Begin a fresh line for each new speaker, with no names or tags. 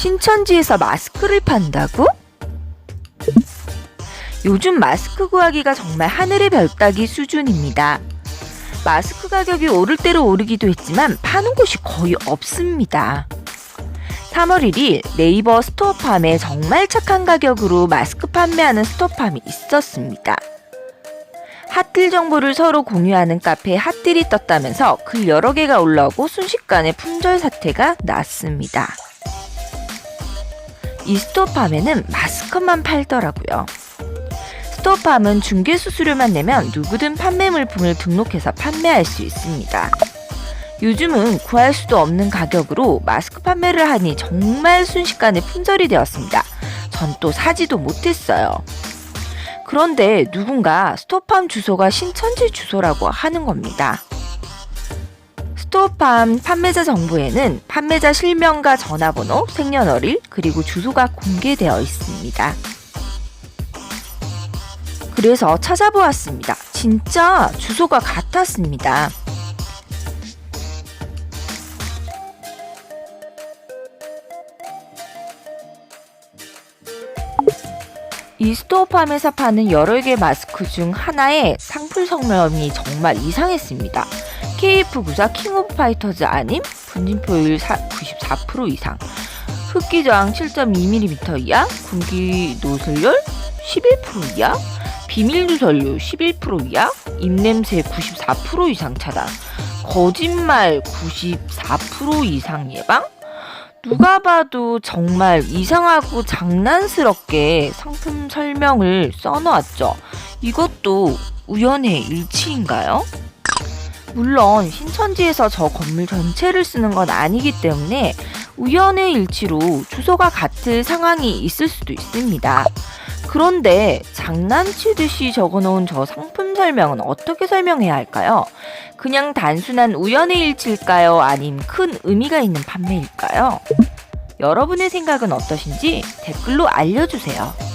신천지에서 마스크를 판다고? 요즘 마스크 구하기가 정말 하늘의 별 따기 수준입니다. 마스크 가격이 오를 대로 오르기도 했지만 파는 곳이 거의 없습니다. 3월 1일 네이버 스토어팜에 정말 착한 가격으로 마스크 판매하는 스토어팜이 있었습니다. 핫딜 정보를 서로 공유하는 카페에 핫딜이 떴다면서 글 여러 개가 올라오고 순식간에 품절 사태가 났습니다. 이 스토어팜에는 마스크만 팔더라고요. 스토어팜은 중개 수수료만 내면 누구든 판매 물품을 등록해서 판매할 수 있습니다. 요즘은 구할 수도 없는 가격으로 마스크 판매를 하니 정말 순식간에 품절이 되었습니다. 전 또 사지도 못했어요. 그런데 누군가 스토팜 주소가 신천지 주소라고 하는 겁니다. 스토팜 판매자 정보에는 판매자 실명과 전화번호, 생년월일, 그리고 주소가 공개되어 있습니다. 그래서 찾아보았습니다. 진짜 주소가 같았습니다. 이 스토어팜에서 파는 여러 개 마스크 중 하나의 상품 성명이 정말 이상했습니다. KF94 킹 오브 파이터즈 아님? 분진표율 94% 이상. 흡기 저항 7.2mm 이하. 군기 노슬열 11% 이하. 비밀 누설료 11% 이하. 입냄새 94% 이상 차단. 거짓말 94% 이상 예방. 누가 봐도 정말 이상하고 장난스럽게 상품 설명을 써놓았죠. 이것도 우연의 일치인가요? 물론 신천지에서 저 건물 전체를 쓰는 건 아니기 때문에 우연의 일치로 주소가 같을 상황이 있을 수도 있습니다. 그런데 장난치듯이 적어놓은 저 상품 설명은 어떻게 설명해야 할까요? 그냥 단순한 우연의 일치일까요? 아님 큰 의미가 있는 판매일까요? 여러분의 생각은 어떠신지 댓글로 알려주세요.